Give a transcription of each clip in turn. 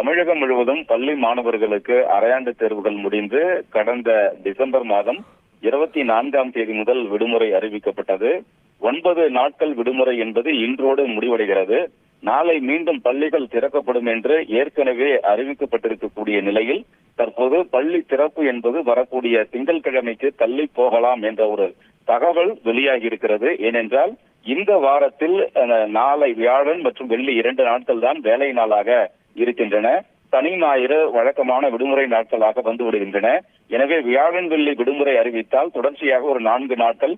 தமிழகம் முழுவதும் பள்ளி மாணவர்களுக்கு அரையாண்டு தேர்வுகள் முடிந்து கடந்த டிசம்பர் மாதம் இருபத்தி நான்காம் தேதி முதல் விடுமுறை அறிவிக்கப்பட்டது. ஒன்பது நாட்கள் விடுமுறை என்பது இன்றோடு முடிவடைகிறது. நாளை மீண்டும் பள்ளிகள் திறக்கப்படும் என்று ஏற்கனவே அறிவிக்கப்பட்டிருக்கக்கூடிய நிலையில் தற்போது பள்ளி திறப்பு என்பது வரக்கூடிய திங்கட்கிழமைக்கு தள்ளி போகலாம் என்ற ஒரு தகவல் வெளியாகி இருக்கிறது ஏனென்றால் இந்த வாரத்தில் அஹ், நாளை வியாழன் மற்றும் வெள்ளி இரண்டு நாட்கள் தான் வேலை நாளாக இருக்கின்றன. சனி ஞாயிறு வழக்கமான விடுமுறை நாட்களாக வந்து விடுகின்றன. எனவே வியாழன் வெள்ளி விடுமுறை அறிவித்தால் தொடர்ச்சியாக ஒரு நான்கு நாட்கள்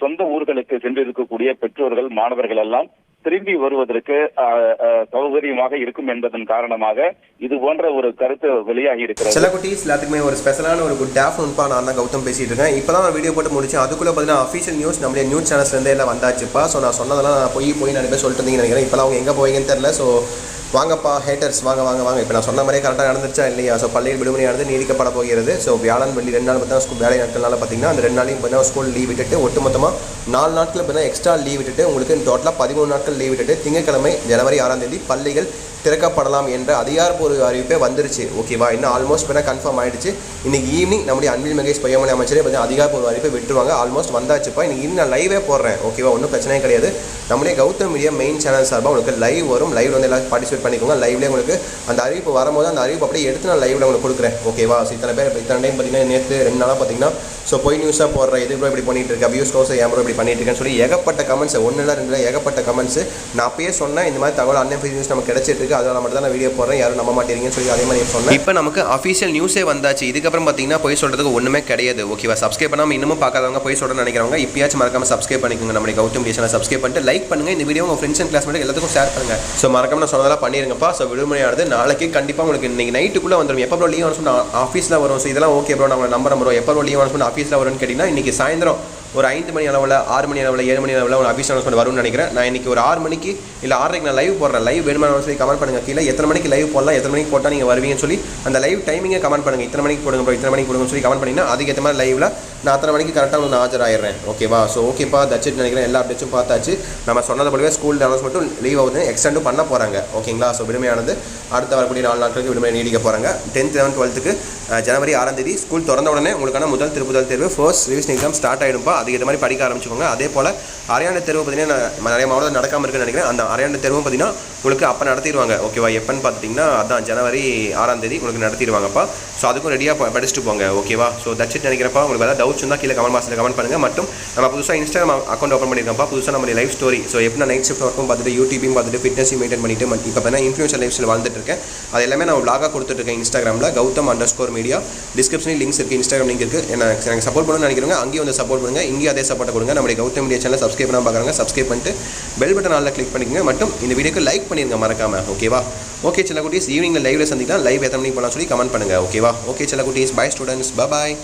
சொந்த ஊர்களுக்கு சென்றிருக்கக்கூடிய பெற்றோர்கள் மாணவர்கள் எல்லாம் திரும்பி வருவதற்கு சௌகரியமாக இருக்கும் என்பதன் காரணமாக இது போன்ற ஒரு கருத்து வெளியாகி இருக்கிறது. சில குட்டீஸ் எல்லாத்துக்குமே ஒரு ஸ்பெஷலான ஒரு குட் ஆஃப்டர்நூன்ப்பா நான் தான் கௌதம் பேசிட்டு இருக்கேன். இப்போ தான் வீடியோ போட்டு முடிச்சேன். அதுக்குள்ளே பார்த்தீங்கன்னா அஃபீஷியல் நியூஸ் நம்மளுடைய நியூஸ் சேனல்ஸ்லேருந்து எல்லாம் வந்தாச்சுப்பா. ஸோ நான் சொன்னதெல்லாம் நான் போய் போய் நிறைய பேர் சொல்லிட்டு இருந்தீங்கன்னு நினைக்கிறேன். இப்போ அவங்க எங்கே போவீங்கன்னு தெரில ஸோ வாங்கப்பா ஹேட்டர்ஸ் வாங்க வாங்க வாங்க. இப்போ நான் சொன்ன மாதிரியே கரெக்டாக நடந்துச்சா இல்லையா? ஸோ பள்ளியில் விடுமுறையானது நீடிக்கப்பட போகிறது. ஸோ வியாழன் வெள்ளி ரெண்டு நாள் பார்த்தீங்கன்னா ஸ்கூல் வேலை நாட்கள்னால பார்த்தீங்கன்னா அந்த ரெண்டு நாளையும் பார்த்தீங்கன்னா ஸ்கூல் லீவ் விட்டுட்டு ஒட்டுமொத்தமாக நாலு நாட்கள் பார்த்தீங்கன்னா எக்ஸ்ட்ரா லீவ் விட்டுட்டு உங்களுக்கு டோட்டலாக பதிமூணு நாட்கள் லீவ் விட்டுட்டு திங்கட்கிழமை ஜனவரி ஆறாம் தேதி பள்ளிகள் திறக்கப்படலாம் என்ற அதிகாரப்பூர்வ அறிவிப்பே வந்துருச்சு. ஓகேவா இன்னும் ஆல்மோஸ்ட் பண்ண கன்ஃபார்ம் ஆயிடுச்சு. இன்னைக்கு ஈவினிங் நம்முடைய அன்பில் மகேஷ் பொய்யமணி அமைச்சரே பார்த்தீங்கன்னா அதிகாரப்பூர்வ அறிவிப்பை விட்டுருவாங்க. ஆல்மோஸ்ட் வந்தாச்சுப்பா. இன்னைக்கு இன்னும் நான் லைவே போடுறேன். ஓகேவா ஒன்றும் பிரச்சனையே கிடையாது. நம்முடைய கௌதம் மீடியா மெயின் சேனல் சார்பாக உங்களுக்கு லைவ் வரும். லைவ் வந்து எல்லாரும் பார்ட்டிசிபேட் பண்ணிக்கோங்க. லைவ்லேயே உங்களுக்கு அந்த அறிவிப்பு வரும்போது அந்த அறிவிப்பு அப்படியே எடுத்து நான் லைவ்ல உங்களுக்கு கொடுக்குறேன். ஓகேவா ஸோ இத்தனை பேர் இத்தனை டைம் பார்த்தீங்கன்னா நேற்று ரெண்டு நாளாக பார்த்தீங்கன்னா ஸோ போய் நியூஸாக போடுற இது ப்ரோ இப்படி பண்ணிட்டு இருக்கா. வியூஸ் கோஸ் ஏன் ப்ரோ இப்படி பண்ணிட்டு இருக்கேன்னு சொல்லி ஏகப்பட்ட கமெண்ட்ஸ் ஒன்று இல்லை ரெண்டு ஏகப்பட்ட கமெண்ட்ஸ் நான் அப்பயே சொன்னேன் இந்த மாதிரி தகவல் அன்னை நியூஸ் நமக்கு கிடைச்சிட்டு இருக்குது அதனால மட்டும் தான் நான் வீடியோ போடுறேன். யாரும் நம்ப மாட்டேறீங்கன்னு சொல்லி அதே மாதிரி சொன்னேன். இப்போ நமக்கு அஃபீஷியல் நியூஸே வந்தாச்சு. இதுக்கப்புறம் பார்த்தீங்கன்னா போய் சொல்றதுக்கு ஒன்றுமே கிடையாது. ஓகேவா சப்ஸ்கிரைப் பண்ணாமல் இன்னமும் பார்க்காதவங்க போய் சொல்கிறேன்னு நினைக்கிறவங்க இப்பயாச்சும் மறக்காம சப்ஸ்கிரைப் பண்ணிக்கோங்க. நம்மளுடைய கௌதம் சேனலை சப்ஸ்கிரைப் பண்ணிட்டு லைக் பண்ணுங்க. இந்த வீடியோ உங்கள் ஃப்ரெண்ட்ஸ் அண்ட் கிளாஸ்மேட் எல்லாத்துக்கும் ஷேர் பண்ணுங்க. ஸோ மறக்காம நான் சொன்னதெல்லாம் பண்ணிருங்கப்பா. ஸோ விடுமுறையானது நாளைக்கு கண்டிப்பாக உங்களுக்கு இன்னைக்கு நைட்டுக்குள்ளே வந்துடும் எப்போ லீவ் சொன்னா ஆஃபீஸில் வரும். ஸோ இதெல்லாம் ஓகே ப்ரோ நம்ம நம்பர் ப்ரோ எப்போ லீவ் சொன்னா ஆஃபீஸில் வரும்னு கேட்டிங்கன்னா இன்னைக்கு சாயந்தரம் ஒரு ஐந்து மணி அளவில் ஆறு மணி அளவில் ஏழு மணி அளவில் ஒரு ஆஃபீஸ் அனௌன்ஸ்மெண்ட் வரும்னு நினைக்கிறேன். நான் இன்னைக்கு ஒரு ஆறு மணிக்கு இல்லை ஆறரைக்கு நான் லைவ் போடுறேன். லைவ் வேணுமானு சொல்லி கமெண்ட் பண்ணுங்க. கீழே எத்தனை மணிக்கு லைவ் போடலாம் எத்தனை மணிக்கு போட்டால் நீங்கள் வருவீங்கன்னு சொல்லி அந்த லைவ் டைமிங்கை கமெண்ட் பண்ணுங்கள் இத்தனை மணிக்கு போடுங்க ப்ரோ இத்தனை மணிக்கு போடுங்கன்னு சொல்லி கமெண்ட் பண்ணிங்கன்னா அதுக்கேற்ற மாதிரி லைவில் நான் அத்தனை மணிக்கு கரெக்டாக உங்களுக்கு நான் ஆஜராயிடுறேன். ஓகேவா ஸோ ஓகேப்பா தச்சு நினைக்கிறேன். எல்லா அப்டேட்ஸும் பார்த்தாச்சு. நம்ம சொன்னது போலவே ஸ்கூல் அனௌன்ஸ்மெண்ட்டும் லீவ் ஆகுது. எக்ஸ்டெண்டும் பண்ண போகிறாங்க ஓகேங்களா ஸோ விடுமையானது. அடுத்த வரக்கூடிய நாலு நாட்களுக்கு விடுமுறை நீடிக்க போகிறாங்க டென்த் லெவன்த் டுவெல்த்துக்கு ஜனவரி ஆறாம் தேதி ஸ்கூல் திறந்த உடனே உங்களுக்கான முதல் திருப்புதல் தேர்வு ஃபர்ஸ்ட் ரிவிஷன் எக்ஸாம் ஸ்டார்ட் ஆகிடும்பா அதுக்கேற்ற மாதிரி படிக்க ஆரம்பிச்சுக்கோங்க. அதே போல் அரையாண்டு தேர்வு பார்த்தீங்கன்னா நான் நிறைய மாவட்டம் நடக்காமல் இருக்குன்னு நினைக்கிறேன். அந்த அரையாண்டு தேர்வும் பார்த்தீங்கன்னா உங்களுக்கு அப்போ நடத்திடுவாங்க. ஓகேவா எப்போன்னு பார்த்துட்டிங்கன்னா அதான் ஜனவரி ஆறாம் தேதி உங்களுக்கு நடத்திடுவாங்கப்பா. ஸோ அதுக்கும் ரெடியாக படிச்சுட்டு போங்க ஓகேவா ஸோ தட்சிட் நினைக்கிறப்பா. உங்களுக்கு ஏதாவது டவுட்ஸ் இருந்தால் கீழே கமெண்ட் பாக்ஸில் கமெண்ட் பண்ணுங்கள் மட்டும் நம்ம புதுசாக இன்ஸ்டாகிராம் அக்கௌண்ட் ஓப்பன் பண்ணியிருக்கோம்ப்பா. புதுசாக நம்மளுடைய லைஃப் ஸ்டோரி ஸோ எப்படி நைட் ஷிஃப்ட் ஒர்க்கும் பார்த்துட்டு யூடியூபையும் பார்த்துட்டு ஃபிட்னஸையும் மெயின்டைன் பண்ணிட்டு இப்போ பார்த்தீங்கன்னா இன்ஃப்ளூன்சர் லைஃப் ஸ்டைல் வாழ்ந்துட்டு இருக்கேன் அது எல்லாமே நான் vlog-ஆ கொடுத்துட்ருக்கேன் இன்ஸ்டாகிராமில் கௌதம் அண்டர் ஸ்கோர் மீடியா டிஸ்கிரிப்ஷனில் லிங்க்ஸ் இருக்குது இன்ஸ்டாகிராம் லிங்க் இருக்குது எனக்கு எனக்கு சப்போர்ட் பண்ணணும்னு நினைக்கிறவங்க அங்கேயும் வந்து சப்போர்ட் பண்ணுங்கள் இங்கேயும் அதே சப்போர்ட் கொடுங்க. நம்மளுடைய கௌதம் மீடியா சேனல் சப்ஸ்கிரைப் பண்ணாம பார்க்குறாங்க சப்ஸ்கிரைப் பண்ணிட்டு பெல் பட்டன் ஆளில் கிளிக் பண்ணிக்கோங்க. மட்டும் இந்த வீடியோக்கு லைக் பண்ணிருங்க மறக்காம. ஓகேவா ஓகே சில குட்டீஸ் ஈவினிங் லைவ்ல சந்திக்கலாம். லைவ் எத்தனை மணிக்கு போகலாம் சொல்லி கமெண்ட் பண்ணுங்க. ஓகேவா ஓகே சில குட்டீஸ் பை ஸ்டூடெண்ட்ஸ் பாய்